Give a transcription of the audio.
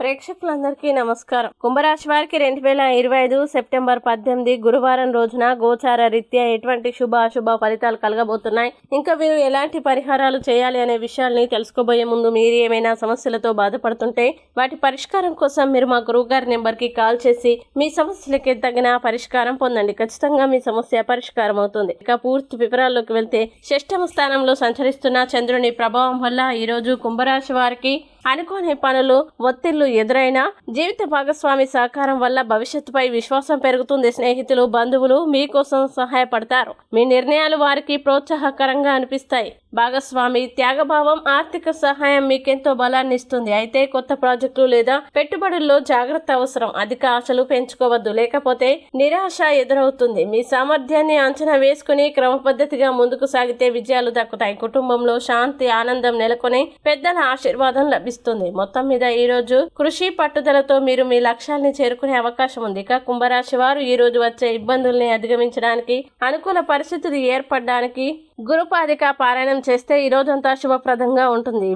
ప్రేక్షకులందరికీ నమస్కారం. కుంభరాశి వారికి రెండు వేల ఇరవై ఐదు సెప్టెంబర్ పద్దెనిమిది గురువారం రోజున గోచార రీత్యా ఎటువంటి శుభ అశుభ ఫలితాలు కలగబోతున్నాయి? ఇంకా మీరు ఎలాంటి పరిహారాలు చేయాలి అనే విషయాల్ని తెలుసుకోబోయే ముందు మీరు ఏమైనా సమస్యలతో బాధపడుతుంటే వాటి పరిష్కారం కోసం మీరు మా గురువు గారి నెంబర్కి కాల్ చేసి మీ సమస్యలకి తగిన పరిష్కారం పొందండి. ఖచ్చితంగా మీ సమస్య పరిష్కారం అవుతుంది. ఇక పూర్తి వివరాల్లోకి వెళ్తే షష్టమ స్థానంలో సంచరిస్తున్న చంద్రుని ప్రభావం వల్ల ఈరోజు కుంభరాశి వారికి అనుకోని పనులు ఒత్తిళ్ళు ఎదురైనా జీవిత భాగస్వామి సహకారం వల్ల భవిష్యత్తుపై విశ్వాసం పెరుగుతుంది స్నేహితులు బంధువులు మీకోసం సహాయపడతారు. మీ నిర్ణయాలు వారికి ప్రోత్సాహకరంగా అనిపిస్తాయి. భాగస్వామి త్యాగభావం ఆర్థిక సహాయం మీకెంతో బలాన్ని ఇస్తుంది. అయితే కొత్త ప్రాజెక్టులు లేదా పెట్టుబడుల్లో జాగ్రత్త అవసరం. అధిక ఆశలు పెంచుకోవద్దు. లేకపోతే నిరాశ ఎదురవుతుంది. మీ సామర్థ్యాన్ని అంచనా వేసుకుని క్రమపద్ధతిగా ముందుకు సాగితే విజయాలు దక్కుతాయి. కుటుంబంలో శాంతి ఆనందం నెలకొని పెద్దల ఆశీర్వాదం లభిస్తుంది. మొత్తం మీద ఈ రోజు కృషి పట్టుదలతో మీరు మీ లక్ష్యాల్ని చేరుకునే అవకాశం ఉంది. ఇక కుంభరాశి వారు ఈ రోజు వచ్చే ఇబ్బందుల్ని అధిగమించడానికి అనుకూల పరిస్థితులు ఏర్పడడానికి గురుపాదిక పారాయణం చేస్తే ఈ రోజంతా శుభప్రదంగా ఉంటుంది.